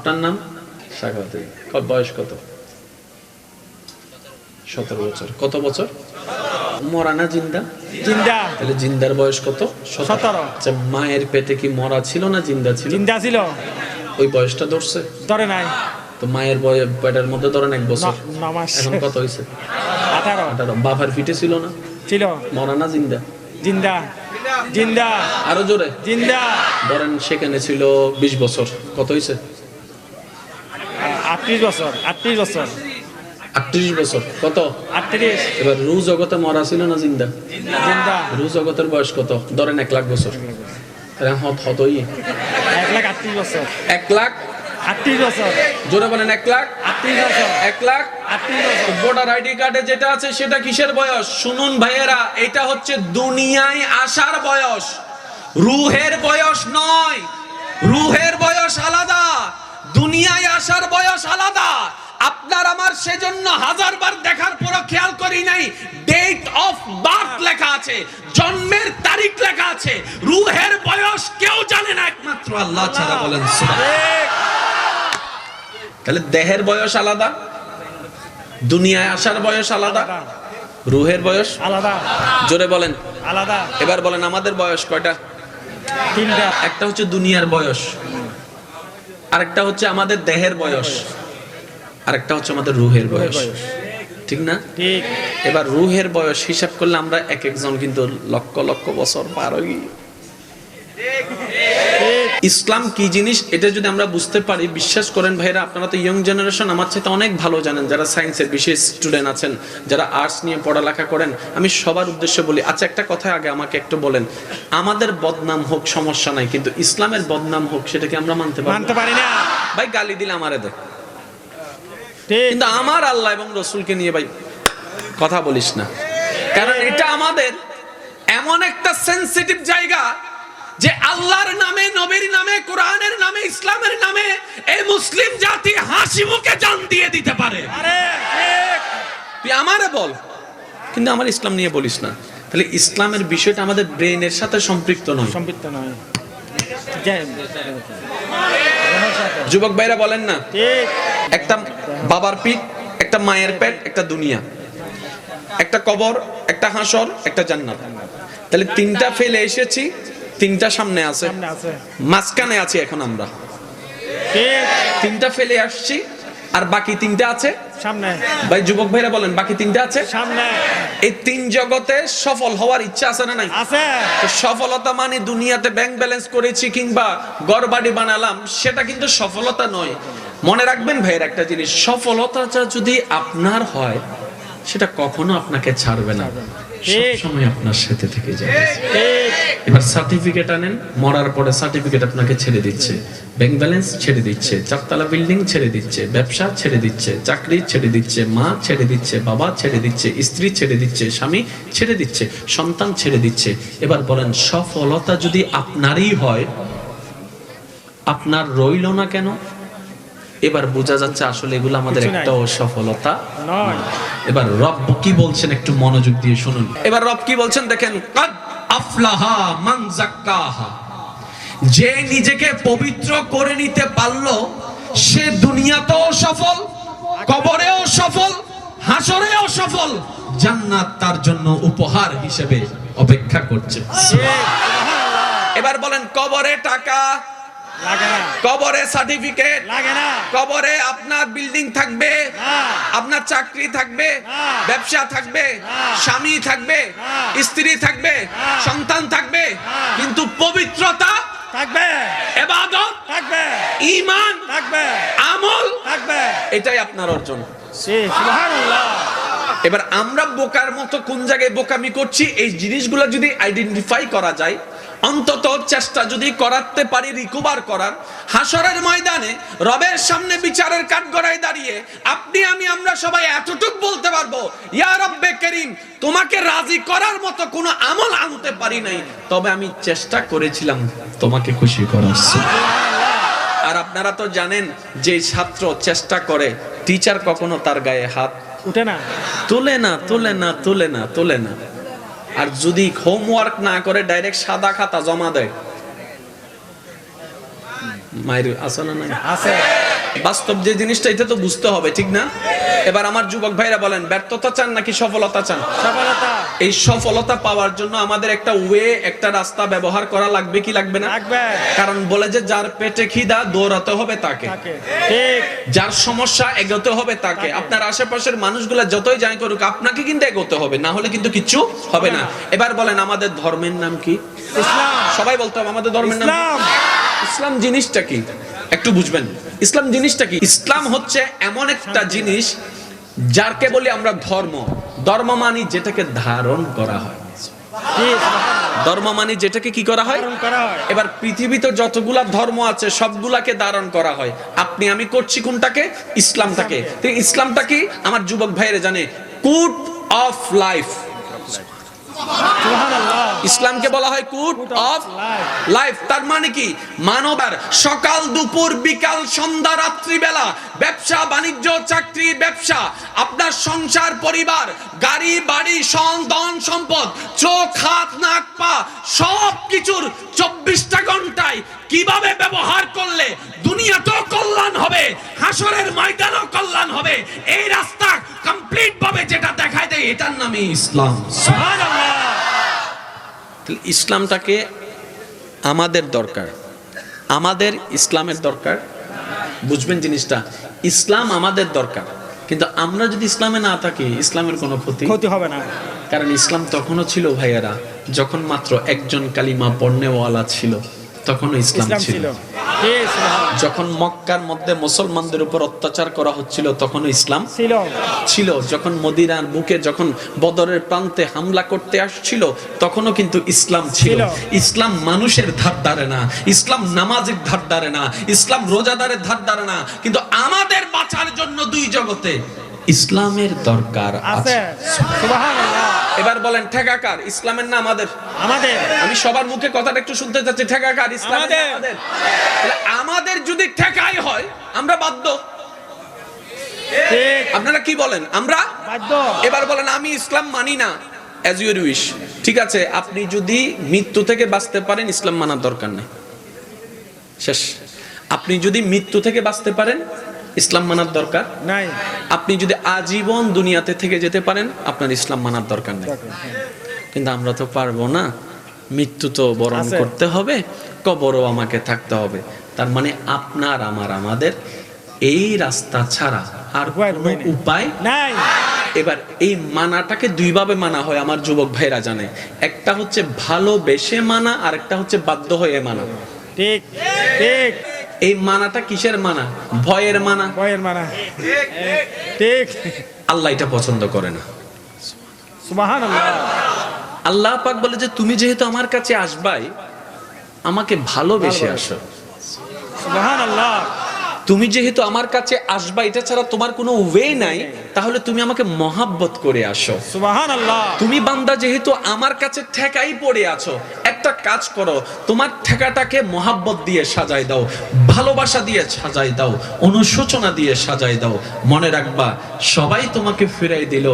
আপনার নাম? সাখাওয়াত বয়স কত? সতেরো বছর। কত বছর? মরা না জিন্দা। জিন্দা। তাহলে জিন্দার বয়স কত? সতেরো। আচ্ছা মায়ের পেটে কি মরা ছিল না জিন্দা ছিল? জিন্দা ছিল। ওই বয়সটা ধরছে? ধরে নাই। তো মায়ের পেটের মধ্যে ধরেন এক বছর? এখন কত হয়েছে আঠারো। আঠারো। বাবার ফিটে ছিল না? ছিল। মরা না জিন্দা? জিন্দা। জিন্দা। আরও জোরে? জিন্দা। ধরেন সেখানে ছিল বিশ বছর। কত হয়েছে আটত্রিশ বছর আটত্রিশ বছর। আটত্রিশ বছর কত? আটত্রিশ। এবার রু জগতে মরা ছিল না জিন্দা? জিন্দা। রু জগতের বয়স কত? ধরেন এক লাখ বছর। তাহলে হত হতই। এক লাখ আটত্রিশ বছর। এক লাখ? আটত্রিশ বছর। জোরে বলেন এক লাখ? আটত্রিশ বছর। এক লাখ? আটত্রিশ বছর। ভোটার আইডি কার্ডে যেটা আছে সেটা কিসের বয়স? শুনুন ভাইয়েরা এটা হচ্ছে দুনিয়ায় আসার বয়স। রুহের বয়স নয়। রুহের বয়স আলাদা। দুনিয়ায় আসার বয়স আলাদা। আপনার আমার সেজন্য হাজারবার দেখার পরও খেয়াল করি নাই। ডেট অফ বার্থ লেখা আছে জন্মের তারিখ লেখা আছে। রুহের বয়স কেউ জানে না একমাত্র আল্লাহ ছাড়া বলেন সুবহানাল্লাহ। তাহলে দেহের বয়স আলাদা? দুনিয়ায় আসার বয়স আলাদা? রুহের বয়স? আলাদা। জোরে বলেন। আলাদা। এবার বলেন আমাদের বয়স কয়টা? তিনটা। একটা হচ্ছে দুনিয়ার বয়স। আরেকটা হচ্ছে আমাদের দেহের বয়স। আরেকটা হচ্ছে আমাদের রুহের বয়স। ঠিক না? ঠিক। এবার রুহের বয়স হিসাব করলে আমরা এক একজন কিন্তু লক্ষ লক্ষ বছর পার হই। ইসলাম কি জিনিস এটা যদি আমরা বুঝতে পারি বিশ্বাস করেন ভাইরা আপনারা তো ইয়ং জেনারেশন আমার চাইতে অনেক ভালো জানেন যারা সায়েন্সের বিশেষ স্টুডেন্ট আছেন যারা আর্টস নিয়ে পড়ালেখা করেন আমি সবার উদ্দেশ্যে বলি আচ্ছা একটা কথা আগে আমাকে একটু বলেন আমাদের বদনাম হোক সমস্যা নাই কিন্তু ইসলামের বদনাম হোক সেটাকে আমরা মানতে পারি মানতে পারি না। ভাই গালি দিলে আমারে দে। কিন্তু আমার আল্লাহ এবং রসুলকে নিয়ে ভাই কথা বলিস না। কারণ এটা আমাদের এমন একটা সেন্সিটিভ জায়গা যে আল্লাহর নামে নবীর নামে কোরআনের নামে ইসলামের নামে এই মুসলিম জাতি হাসি মুখে জান দিয়ে দিতে পারে। তুই আমারে বল কিন্তু আমার ইসলাম নিয়ে বলিস না। তাহলে ইসলামের বিষয়টা আমাদের ব্রেনের সাথে সম্পৃক্ত নয়। সম্পৃক্ত নয়। যুবক ভাইরা বলেন না একটা বাবার পিঠ একটা মায়ের পেট একটা দুনিয়া। একটা কবর একটা হাসর একটা জান্নাত। তাহলে তিনটা ফেলে এসেছি তিনটা সামনে আছে। মাঝখানে আছি এখন আমরা। তিনটা ফেলে আসছি আর বাকি তিনটা আছে? সামনে। ভাই যুবক ভাইরা বলেন বাকি তিনটা আছে? সামনে। এই তিন জগতে সফল হওয়ার ইচ্ছা আছে না নাই? আছে। সফলতা মানে দুনিয়াতে ব্যাংক ব্যালেন্স করেছি কিংবা ঘর বাড়ি বানালাম সেটা কিন্তু সফলতা নয়। মনে রাখবেন ভাইয়ের একটা জিনিস সফলতাটা যদি আপনার হয় সেটা কখনো আপনাকে ছাড়বে না। ঠিক। সময় আপনার সাথে থেকে যাবে এবার সার্টিফিকেট আনেন মরার পরে সার্টিফিকেট আপনাকে ছেড়ে দিচ্ছে। ব্যাংক ব্যালেন্স ছেড়ে দিচ্ছে চারতলা বিল্ডিং ছেড়ে দিচ্ছে ব্যবসা ছেড়ে দিচ্ছে চাকরি ছেড়ে দিচ্ছে মা ছেড়ে দিচ্ছে বাবা ছেড়ে দিচ্ছে স্ত্রী ছেড়ে দিচ্ছে স্বামী ছেড়ে দিচ্ছে সন্তান ছেড়ে দিচ্ছে। এবার বলেন সফলতা যদি আপনারই হয় আপনার রইল না কেন? এবার বোঝা যাচ্ছে আসলে এগুলো আমাদের একটা সফলতা এবার রব কি বলছেন একটু মনোযোগ দিয়ে শুনুন। এবার রব কি বলছেন দেখেন কাদ আফলাহা মান জাক্কাহা যে নিজেকে পবিত্র করে নিতে পারল সে দুনিয়াতেও সফল কবরেও সফল হাসরেও সফল জান্নাত তার জন্য উপহার হিসেবে অপেক্ষা করছে। এবার বলেন কবরে টাকা কবরে সার্টিফিকেট লাগে না। কবরে আপনার বিল্ডিং থাকবে। আপনার চাকরি থাকবে। ব্যবসা থাকবে। স্বামী থাকবে। স্ত্রী থাকবে। সন্তান থাকবে। কিন্তু পবিত্রতা থাকবে। এবাদত থাকবে। ঈমান থাকবে। আমল থাকবে। এটাই আপনার অর্জন। সুবহানাল্লাহ। এবার আমরা বোকার মতো কোন জায়গায় বোকামি করছি? এই জিনিসগুলো যদি আইডেন্টিফাই করা যায়, অন্তত চেষ্টা যদি করাতে পারি রিকভার করার, হাসরের ময়দানে রবের সামনে বিচারের কাঠগড়ায় দাঁড়িয়ে আপনি, আমি, আমরা সবাই এতটুক বলতে পারব, ইয়া রব্বে করিম, তোমাকে রাজি করার মতো কোনো আমল আনতে পারি নাই। তবে আমি চেষ্টা করেছিলাম তোমাকে খুশি করার আর আপনারা তো জানেন, যে ছাত্র চেষ্টা করে, টিচার কখনো তার গায়ে হাত উঠে না। তোলে না তোলে না তোলে না তোলে না। আর যদি হোমওয়ার্ক না করে ডাইরেক্ট সাদা খাতা জমা দেয়। মায়ের আছে না নাই? আছে। বাস্তব যে জিনিসটা এটা তো বুঝতে হবে ঠিক না? এবার আমার যুবক ভাইরা বলেন ব্যর্থতা চান নাকি সফলতা চান? সফলতা। এই সফলতা পাওয়ার জন্য আমাদের একটা ওয়ে একটা রাস্তা ব্যবহার করা লাগবে কি লাগবে না? লাগবে। কারণ বলে যে যার পেটে খিদা দৌড়াতে হবে তাকে। ঠিক। যার সমস্যা এগোতে হবে তাকে। আপনার আশেপাশের মানুষগুলা যতই যাই করুক আপনাকে কিন্তু এগোতে হবে না হলে কিন্তু কিচ্ছু হবে না। এবার বলেন আমাদের ধর্মের নাম কি? ইসলাম। সবাই বলতে হবে আমাদের ধর্মের নাম ইসলাম। ইসলাম জিনিসটা কি? একটু বুঝবেন। ইসলাম জিনিসটা কি? ইসলাম হচ্ছে এমন একটা জিনিস যারকে বলি আমরা ধর্ম ধর্ম মানি যেটাকে ধারণ করা হয়। ধর্ম মানি যেটাকে কি করা হয়? এবার পৃথিবীতে যতগুলা ধর্ম আছে সবগুলাকে ধারণ করা হয়। আপনি আমি করছি কোনটাকে? ইসলামটাকে। তো ইসলামটা কি? আমার যুবক ভাইয়েরা জানে কুট অফ লাইফ। ইসলামকে বলা হয় কুট অফ লাইফ। তার মানে কি? মানবার সকাল দুপুর বিকাল সন্ধ্যা রাত্রি বেলা ব্যবসা বাণিজ্য চাকরি ব্যবসা আপনার সংসার পরিবার গাড়ি বাড়ি সন্তান সম্পদ চোখ হাত নাক পা সব কিছুর চব্বিশটা ঘন্টায় কীভাবে ব্যবহার করলে দুনিয়াতেও কল্যাণ হবে হাসরের ময়দানও কল্যাণ হবে? এই রাস্তা কমপ্লিট ভাবে যেটা দেখায় দেয় এটার নামই ইসলাম। ইসলামটাকে আমাদের দরকার। আমাদের ইসলামের দরকার। বুঝবেন জিনিসটা ইসলাম আমাদের দরকার। কিন্তু আমরা যদি ইসলামে না থাকি ইসলামের কোনো ক্ষতি? ক্ষতি হবে না। কারণ ইসলাম তখনও ছিল ভাইয়েরা যখন মাত্র একজন কালিমা পণ্যওয়ালা ছিল। তখনও ইসলাম ছিল। যখন মক্কার মধ্যে মুসলমানদের উপর অত্যাচার করা হচ্ছিল তখনও ইসলাম ছিল। যখন মদিনার বুকে যখন বদরের প্রান্তে হামলা করতে আসছিল তখনও কিন্তু ইসলাম ছিল। ইসলাম মানুষের ধার ধারে না। ইসলাম নামাজের ধার ধারে না। ইসলাম রোজাদারের ধার ধারে না। কিন্তু আমাদের বাঁচার জন্য দুই জগতে ইসলামের দরকার আছে। এবার বলেন ঠেকাকার ইসলামের না আমাদের আমাদের। আমি সবার মুখে কথাটা একটু শুনতে চাচ্ছি ঠেকাকার ইসলামের আমাদের। আমাদের যদি ঠেকাই হয় আমরা বাধ্য? আপনারা কি বলেন? আমরা? এবার বলেন আমি ইসলাম মানি না অ্যাজ ইউর উইশ ঠিক আছে আপনি যদি মৃত্যু থেকে বাঁচতে পারেন ইসলাম মানার দরকার নেই। শেষ। আপনি যদি মৃত্যু থেকে বাঁচতে পারেন ইসলাম মানার দরকার? নাই। আপনি যদি আজীবন দুনিয়াতে থেকে যেতে পারেন আপনার ইসলাম মানার দরকার নেই। কিন্তু আমরা তো পারব না। মৃত্যু তো বরণ করতে হবে কবরও আমাকে থাকতে হবে। তার মানে আপনার আমার আমাদের এই রাস্তা ছাড়া আর কোনো উপায় উপায় নাই। এবার এই মানাটাকে দুইভাবে মানা হয় আমার যুবক ভাইরা জানে। একটা হচ্ছে ভালোবেসে মানা আর একটা হচ্ছে বাধ্য হয়ে মানা। ঠিক ঠিক। এই মানাটা কিসের মানা? ভয়ের মানা? বয়ের মানা। ঠিক আল্লাহ এটা পছন্দ করে না। আল্লাহ পাক বলে যে তুমি যেহেতু আমার কাছে আসবাই আমাকে ভালোবেসে আসো। তুমি যেহেতু আমার কাছে আসবা এটা ছাড়া তোমার কোনো ওয়ে নাই। তাহলে তুমি আমাকে মহাব্বত করে আসো। তুমি বান্দা যেহেতু আমার কাছে ঠেকাই পড়ে আছো একটা কাজ করো, তোমার ঠেকাটাকে মোহাব্বত দিয়ে সাজাই দাও, ভালোবাসা দিয়ে সাজাই দাও, অনুশোচনা দিয়ে সাজাই দাও। মনে রাখবা, সবাই তোমাকে ফিরাই দিল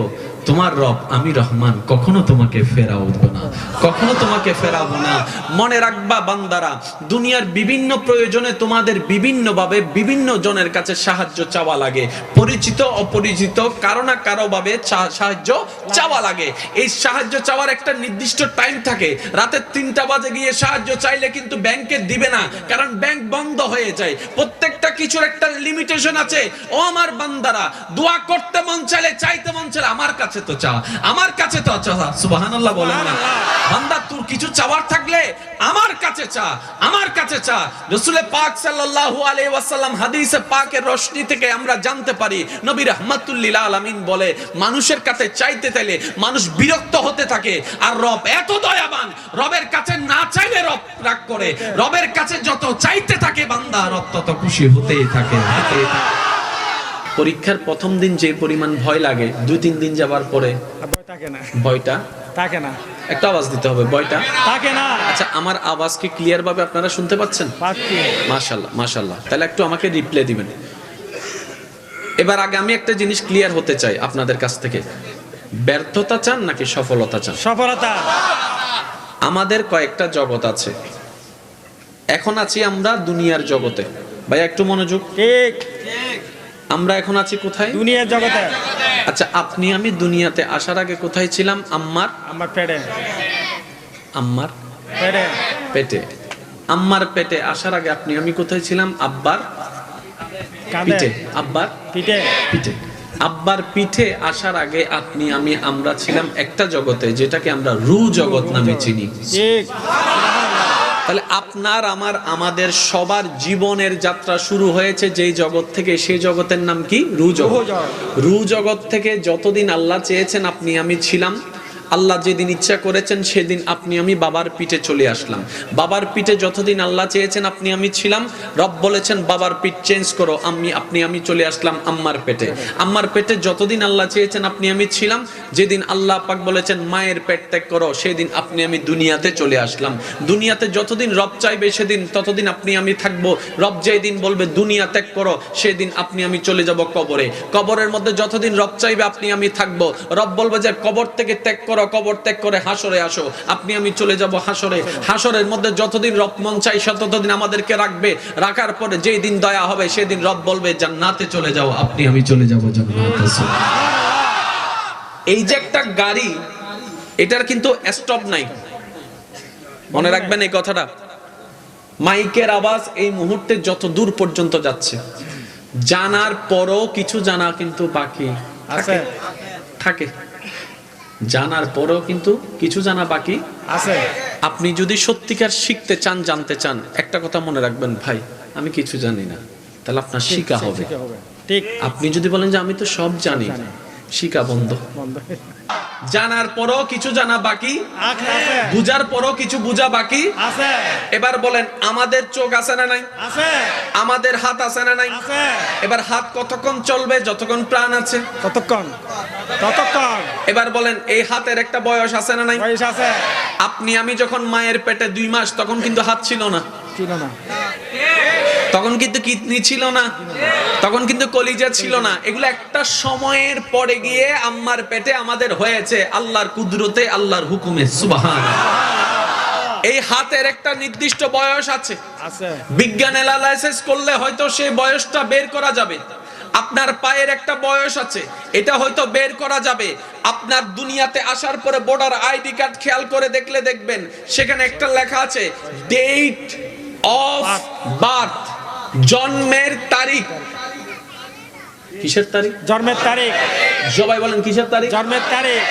তোমার রব, আমি রহমান, কখনো তোমাকে ফেরাবো না, কখনো তোমাকে ফেরাবো না। মনে রাখবা বান্দারা, দুনিয়ার বিভিন্ন প্রয়োজনে তোমাদের বিভিন্ন ভাবে বিভিন্ন জনের কাছে সাহায্য চাওয়া লাগে। পরিচিত, অপরিচিত, কারও না কারও ভাবে সাহায্য চাওয়া লাগে। এই সাহায্য চাওয়ার একটা নির্দিষ্ট টাইম থাকে। রাতের তিনটা বাজে গিয়ে সাহায্য চাইলে কিন্তু ব্যাংকে দিবে না, কারণ ব্যাংক বন্ধ হয়ে যায়। প্রত্যেকটা কিছুর একটা লিমিটেশন আছে। ও আমার বান্দারা, দোয়া করতে মন চাইলে, চাইতে মন চাইলে আমার কাছে তো চা আমার কাছে তো চা সুবহানাল্লাহ বলেন না। বান্দা তোর কিছু চাওয়ার থাকলে আমার কাছে চা আমার কাছে চা। রসুলে পাক সাল্লাল্লাহু আলাইহি ওয়াসাল্লাম হাদিসে পাকের রশনি থেকে আমরা জানতে পারি নবী রাহমাতুল্লিল আলামিন বলে মানুষের কাছে চাইতে চাইলে মানুষ বিরক্ত হতে থাকে আর রব এত দয়াবান রবের কাছে না চাইলে রব রাগ করে রবের কাছে যত চাইতে থাকে বান্দা রব তত খুশি হতেই থাকে হতেই থাকে। পরীক্ষার প্রথম দিন যে পরিমাণ ভয় লাগে দুই তিন দিন যাবার পরে আর ভয় থাকে না। ভয়টা? থাকে না। একটা আওয়াজ দিতে হবে ভয়টা? থাকে না। আচ্ছা আমার আওয়াজ কি ক্লিয়ার ভাবে আপনারা শুনতে পাচ্ছেন? পাচ্ছি। মাশাল্লাহ মাশাল্লাহ তাহলে একটু আমাকে রিপ্লে দিবেন। এবার আগে আমি একটা জিনিস ক্লিয়ার হতে চাই আপনাদের কাছ থেকে। ব্যর্থতা চান নাকি সফলতা চান? সফলতা। আমাদের কয়েকটা জগৎ আছে। এখন আছি আমরা দুনিয়ার জগতে। ভাই একটু মনোযোগ। ঠিক। আমরা এখন আছি কোথায়? দুনিয়ার জগতে। আচ্ছা আপনি আমি দুনিয়াতে আসার আগে কোথায় ছিলাম? আম্মার? আমার পেটে। আম্মার? পেটে। পেটে। আম্মার পেটে আসার আগে আপনি আমি কোথায় ছিলাম? আব্বার? পিঠে। আব্বার? পিঠে। পিঠে। আব্বার পিঠে আসার আগে আপনি আমি আমরা ছিলাম একটা জগতে যেটাকে আমরা রু জগৎ নামে চিনি। ঠিক। তাহলে আপনার আমার আমাদের সবার জীবনের যাত্রা শুরু হয়েছে যেই জগৎ থেকে। সেই জগতের নাম কি? রু জগৎ রু জগৎ থেকে যতদিন আল্লাহ চেয়েছেন আপনি আমি ছিলাম। আল্লাহ যেদিন ইচ্ছা করেছেন, সেদিন আপনি আমি বাবার পিঠে চলে আসলাম। বাবার পিঠে যতদিন আল্লাহ চেয়েছেন, আপনি আমি ছিলাম। রব বলেছেন, বাবার পিঠ চেঞ্জ করো, আমি, আপনি আমি চলে আসলাম আম্মার পেটে। আম্মার পেটে যতদিন আল্লাহ চেয়েছেন, আপনি আমি ছিলাম। যেদিন আল্লাহ পাক বলেছেন, মায়ের পেট ত্যাগ করো, সেদিন আপনি আমি দুনিয়াতে চলে আসলাম। দুনিয়াতে যতদিন রব চাইবে, সেদিন ততদিন আপনি আমি থাকব। রব যেই দিন বলবে, দুনিয়া ত্যাগ করো, সেদিন আপনি আমি চলে যাব কবরে। কবরের মধ্যে যতদিন রব চাইবে, আপনি আমি থাকব। রব বলবে যে, কবর থেকে ত্যাগ করো কবর ত্যাগ করে হাসরে আসো। আপনি আমি চলে যাব হাসরে হাসরের মধ্যে যতদিন রব মন চাই ততদিন আমাদেরকে রাখবে। রাখার পরে যেই দিন দয়া হবে সেদিন রব বলবে জান্নাতে চলে যাও। আপনি আমি চলে যাব জান্নাতে। এই যে একটা গাড়ি এটার কিন্তু স্টপ নাই। মনে রাখবেন এই কথাটা? মাইকের আওয়াজ এই মুহূর্তে যত দূর পর্যন্ত যাচ্ছে। জানার পরও কিছু জানা কিন্তু বাকি। আছে। থাকে। জানার পরেও কিন্তু কিছু জানা বাকি। আছে। আপনি যদি সত্যিকার শিখতে চান জানতে চান একটা কথা মনে রাখবেন ভাই আমি কিছু জানি না। তাহলে আপনার শিখা হবে। ঠিক। আপনি যদি বলেন যে আমি তো সব জানি। বন্ধ। বন্ধ। জানার পরও কিছু জানা বাকি বুঝার পরও কিছু বুঝা বাকি। আছে। এবার বলেন আমাদের চোখ আছে না নাই? আছে। আমাদের হাত আছে না নাই? আছে। এবার হাত কতক্ষণ চলবে যতক্ষণ প্রাণ আছে? ততক্ষণ ততক্ষণ। এবার বলেন এই হাতের একটা বয়স আছে না নাই? বয়স আছে। আপনি আমি যখন মায়ের পেটে দুই মাস তখন কিন্তু হাত ছিল না। ছিল না। তখন কিন্তু কিডনি ছিল না। তখন কিন্তু কলিজা ছিল না। এগুলো একটা সময়ের পরে গিয়ে আম্মার পেটে আমাদের হয়েছে। আল্লাহর কুদরতে আল্লাহর হুকুমে সুবাহান। এই হাতের একটা নির্দিষ্ট বয়স আছে। বিজ্ঞান অ্যানালাইসিস করলে হয়তো সেই বয়সটা বের করা যাবে। আপনার পায়ের একটা বয়স আছে। এটা হয়তো বের করা যাবে। আপনার দুনিয়াতে আসার পরে বর্ডার আইডি কার্ড খেয়াল করে দেখলে দেখবেন সেখানে একটা লেখা আছে ডেট অফ বার্থ জন্মের তারিখ। কিসের তারিখ? জন্মের তারিখ। সবাই বলেন কিসের তারিখ? জন্মের তারিখ।